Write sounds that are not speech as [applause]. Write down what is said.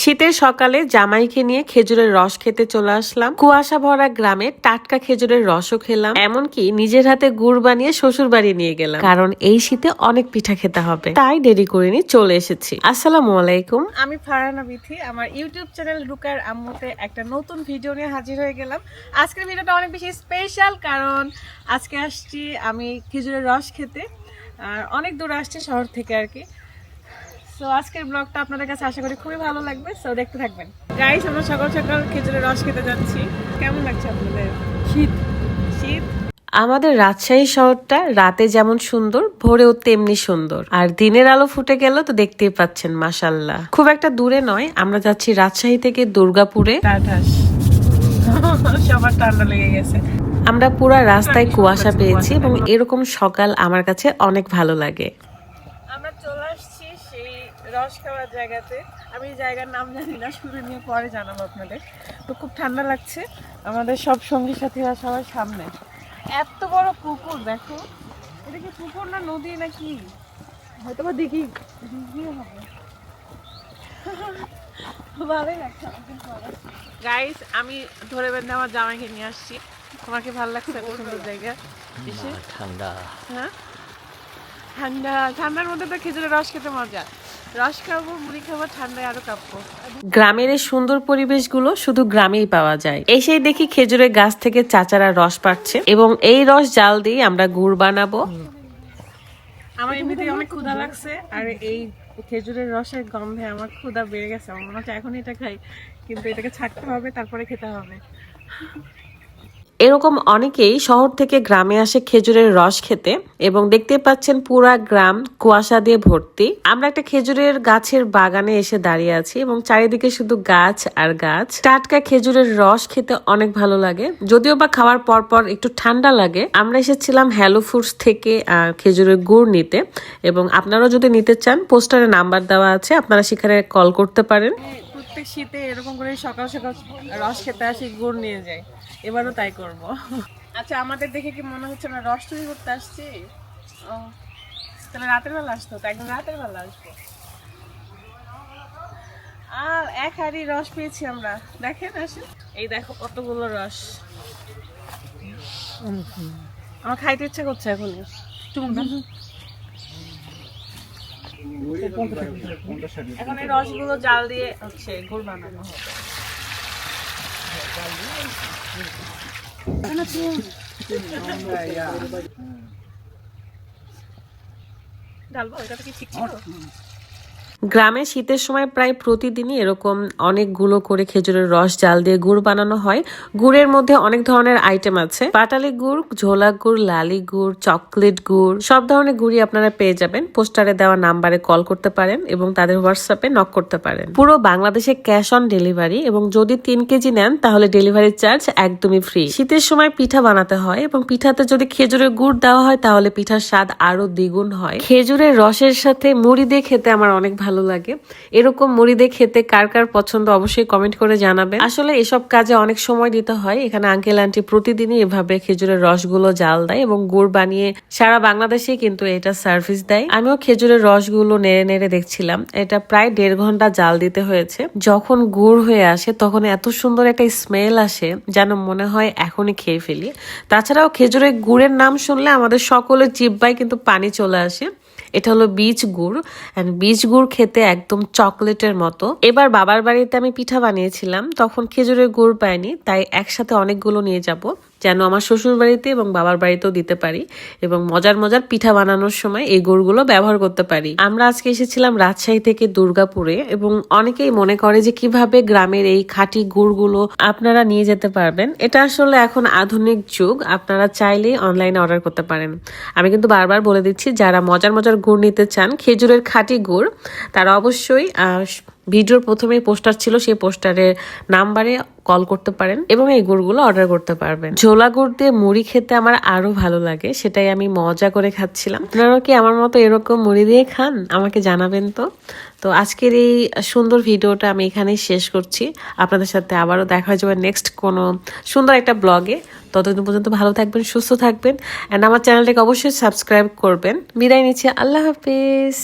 শীতের সকালে জামাইকে নিয়ে খেজুরের রস খেতে চলে আসলাম। কুয়াশা ভরা গ্রামে টাটকা খেজুরের রসও খেলাম, এমনকি নিজের হাতে গুড় বানিয়ে শ্বশুর বাড়ি নিয়ে গেলাম। কারণ এই শীতে অনেক পিঠা খেতে হবে। তাই দেরি করিনি, চলে এসেছি। আসসালামু আলাইকুম। আমি ফারহানা বিথি, আমার ইউটিউব চ্যানেল রুকার আম্মুতে একটা নতুন ভিডিও নিয়ে হাজির হয়ে গেলাম। আজকের ভিডিওটা অনেক বেশি স্পেশাল কারণ আজকে আসছি আমি খেজুরের রস খেতে। আর অনেক দূর আসছি শহর থেকে আর কি। সো আজকের ব্লগটা আপনাদের কাছে আশা করি খুবই ভালো লাগবে। সো দেখতে থাকবেন। গাইস আমরা সকাল সকাল খেজুরের রস খেতে যাচ্ছি। কেমন লাগছে আপনাদের? শীত। শীত? আমাদের রাজশাহী শহরটা রাতে যেমন সুন্দর ভোরেও তেমনি সুন্দর। আর দিনের আলো ফুটে গেল তো দেখতেই পাচ্ছেন মাসাল্লাহ খুব একটা দূরে নয় আমরা যাচ্ছি রাজশাহী থেকে দুর্গাপুরে। [laughs] সবার ঠান্ডা লেগে গেছে। আমরা পুরা রাস্তায় কুয়াশা পেয়েছি এবং এরকম সকাল আমার কাছে অনেক ভালো লাগে আমরা চলে আসছি সেই রস খাওয়ার জায়গাতে। আমি এই জায়গার নাম জানি না শুরু নিয়ে পরে জানাব আপনাদের। তো খুব ঠান্ডা লাগছে আমাদের সব সঙ্গী সাথীরা সবার সামনে। এত বড় পুকুর দেখো। এটা কি পুকুর না নদী নাকি? হয়তো বা দেখি। দিঘিও হবে ভালোই লাগছে গাইস আমি ধরে বেঁধে আমার জামাইকে নিয়ে আসছি। তোমার কি ভালো লাগছে এত সুন্দর জায়গা? এসে? ঠান্ডা। হ্যাঁ? ঠান্ডা ঠান্ডার মধ্যে তো খেজুরের রস খেতে মজা। রস খাব মুড়ি খাব ঠান্ডায় আরও কাঁপবো। গ্রামের এই সুন্দর পরিবেশগুলো শুধু গ্রামেই পাওয়া যায়। এসেই দেখি খেজুরের গাছ থেকে চাচারা রস পাচ্ছে এবং এই রস জাল দিয়ে আমরা গুড় বানাবো। আমার এমনিতেই অনেক ক্ষুধা লাগছে আর এই খেজুরের রসের গন্ধে আমার ক্ষুধা বেড়ে গেছে। আমার মনে হচ্ছে এখন এটা খাই কিন্তু এটাকে ছাড়তে হবে তারপরে খেতে হবে। এরকম অনেকেই শহর থেকে গ্রামে আসে খেজুরের রস খেতে এবং দেখতে পাচ্ছেন পুরা গ্রাম কুয়াশা দিয়ে ভর্তি। আমরা একটা খেজুরের গাছের বাগানে এসে দাঁড়িয়ে আছি এবং চারিদিকে শুধু গাছ আর গাছ। টাটকা খেজুরের রস খেতে অনেক ভালো লাগে। যদিও বা খাওয়ার পর পর একটু ঠান্ডা লাগে, আমরা এসেছিলাম হ্যালো ফুডস থেকে খেজুরের গুড় নিতে এবং আপনারাও যদি নিতে চান, পোস্টারে নাম্বার দেওয়া আছে, আপনারা সেখানে কল করতে পারেন। প্রত্যেক শীতে এরকম করে সকাল সকাল রস খেতে আসি গুড় নিয়ে যাই। এবারও তাই করব। আচ্ছা আমাদের দেখে কি মনে হচ্ছে না রস চুরি করতে আসছি? ও তাহলে রাতের বেলা আসতো তো একদম রাতের বেলা আসব। আর এক হাড়ি রস পেয়েছি আমরা। দেখেন আসেন। এই দেখো কতগুলো রস। আমার খাইতে ইচ্ছা করছে এখন এখন এই রসগুলো জাল দিয়ে হচ্ছে গুড় বানানো হবে। ডালবো এটা কি ঠিক ছিল? গ্রামে শীতের সময় প্রায় প্রতিদিনই এরকম অনেকগুলো করে খেজুরের রস, জাল দিয়ে গুড় বানানো হয়। গুড়ের মধ্যে অনেক ধরনের আইটেম আছে। পাটালি গুড়, ঝোলা গুড়, লালি গুড় চকলেট গুড়, সব ধরনের গুড়ই আপনারা পেয়ে যাবেন। পোস্টারে দেওয়া নাম্বারে কল করতে পারেন এবং তাদের হোয়াটসঅ্যাপে নক করতে পারেন। পুরো বাংলাদেশে ক্যাশ অন ডেলিভারি এবং যদি তিন কেজি নেন, তাহলে ডেলিভারি চার্জ একদমই ফ্রি শীতের সময় পিঠা বানাতে হয় এবং পিঠাতে যদি খেজুরের গুড় দেওয়া হয়, তাহলে পিঠার স্বাদ আরও দ্বিগুণ হয়। খেজুরের রসের সাথে মুড়ি দিয়ে খেতে আমার অনেক ভালো লাগে। এরকম মুড়ি দিয়ে খেতে কার কার পছন্দ অবশ্যই কমেন্ট করে জানাবেন। আসলে এসব কাজে অনেক সময় দিতে হয়। এখানে আঙ্কেল আন্টি প্রতিদিনই এভাবে খেজুরের রসগুলো জাল দেয় এবং গুড় বানিয়ে সারা বাংলাদেশে কিন্তু এটা সার্ভিস দেয়। আমিও খেজুরের রসগুলো নেড়ে নেড়ে দেখছিলাম। এটা প্রায় দেড় ঘণ্টা জাল দিতে হয়েছে। যখন গুড় হয়ে আসে তখন এত সুন্দর একটা স্মেল আসে যেন মনে হয় এখনই খেয়ে ফেলি। তাছাড়াও খেজুরের গুড়ের নাম শুনলে আমাদের সকলের জিব্বায় কিন্তু পানি চলে আসে। এটা হলো বীজ গুড় অ্যান্ড বীজ গুড় খেতে একদম চকলেটের মতো। এবার বাবার বাড়িতে আমি পিঠা বানিয়েছিলাম, তখন খেজুরের গুড় পাইনি, তাই একসাথে অনেকগুলো নিয়ে যাব। যেন আমার শ্বশুর বাড়িতে এবং বাবার বাড়িতেও দিতে পারি এবং মজার মজার পিঠা বানানোর সময় এই গুড়গুলো ব্যবহার করতে পারি। আমরা আজকে এসেছিলাম রাজশাহী থেকে দুর্গাপুরে এবং অনেকেই মনে করে যে কীভাবে গ্রামের এই খাঁটি গুড়গুলো আপনারা নিয়ে যেতে পারবেন। এটা আসলে এখন আধুনিক যুগ, আপনারা চাইলেই অনলাইনে অর্ডার করতে পারেন। আমি কিন্তু বারবার বলে দিচ্ছি, যারা মজার মজার গুড় নিতে চান, খেজুরের খাঁটি গুড়, তারা অবশ্যই ভিডিওর প্রথমে পোস্টার ছিল, সেই পোস্টারের নাম্বারে কল করতে পারেন এবং এই গুড়গুলো অর্ডার করতে পারবেন। ঝোলা গুড় দিয়ে মুড়ি খেতে আমার আরও ভালো লাগে, সেটাই আমি মজা করে খাচ্ছিলাম। আপনারাও কি আমার মতো এরকম মুড়ি দিয়ে খান? আমাকে জানাবেন তো। তো আজকের এই সুন্দর ভিডিওটা আমি এখানেই শেষ করছি। আপনাদের সাথে আবারও দেখা হয়ে যাবে নেক্সট কোনো সুন্দর একটা ব্লগে। ততদিন পর্যন্ত ভালো থাকবেন, সুস্থ থাকবেন অ্যান্ড আমার চ্যানেলটাকে অবশ্যই সাবস্ক্রাইব করবেন। বিদায় নিচ্ছি, আল্লাহ হাফিজ।